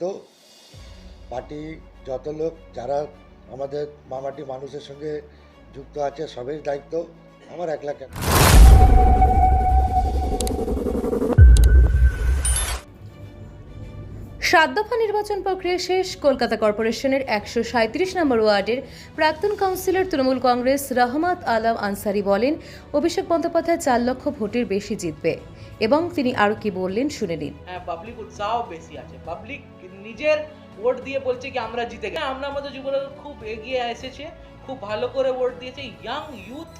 দায়িত্ব পার্টি যত লোক যারা আমাদের মামাটি মানুষের সঙ্গে যুক্ত আছে, সবের দায়িত্ব আমার একলা কেন সাত দফা নির্বাচন প্রক্রিয়া শেষ। কলকাতা কর্পোরেশনের একশো সাঁত্রিশ নম্বর ওয়ার্ডের প্রাক্তন কাউন্সিলর তৃণমূল কংগ্রেস রহমাত আলম আনসারি বলেন, অভিষেক বন্দ্যোপাধ্যায় চার লক্ষ ভোটের বেশি জিতবে এবং তিনি আরও কি বললেন শুনে নিন। হ্যাঁ পাবলিক উৎসাহ বেশি আছে। পাবলিক নিজের ভোট দিয়ে বলছে কি, আমরা জিতে গেছি। আমরা আমাদের যুবরা খুব এগিয়ে এসেছে, খুব ভালো করে ভোট দিয়েছে। ইয়াং ইউথ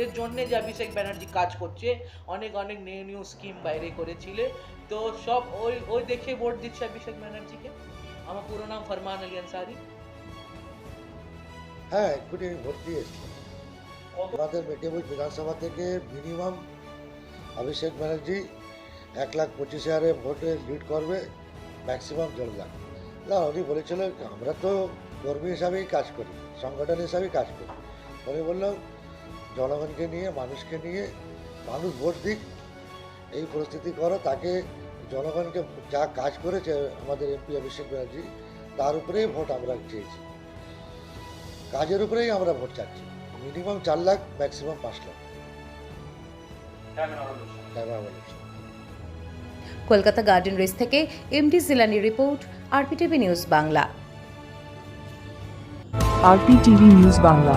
এর জন্যে যে অভিষেক ব্যানার্জি কাজ করছে, অনেক অনেক নিউ নিউ স্কিম বাইরে করেছিলে। তো সব ওই ওই দেখে ভোট দিচ্ছে অভিষেক ব্যানার্জিকে। আমার পুরো নাম ফরমান আলী আনসারি। হ্যাঁ এক্ষুনি আমি ভোট দিয়ে এসেছি। আমাদের মেটেবুল বিধানসভা থেকে মিনিমাম অভিষেক ব্যানার্জি এক লাখ পঁচিশ হাজারে ভোটে লিড করবে ম্যাক্সিমাম দেড় লাখ। না, উনি বলেছিলেন, আমরা তো কর্মী হিসাবেই কাজ করি, সংগঠন হিসাবেই কাজ করি। উনি বললাম জনগণকে নিয়ে মানুষকে নিয়ে মানুষ ভোট দিক এই পরিস্থিতি করো। তাকে জনগণকে যা কাজ করেছে আমাদের এমপি অভিষেক ব্যানার্জি তার উপরেই ভোট আমরা চেয়েছি। কাজের উপরেই আমরা ভোট চাচ্ছি। মিনিমাম চার লাখ ম্যাক্সিমাম পাঁচ লাখ। কলকাতা গার্ডেন রেস থেকে MD Jilani report RPTV news Bangla. RPTV news Bangla.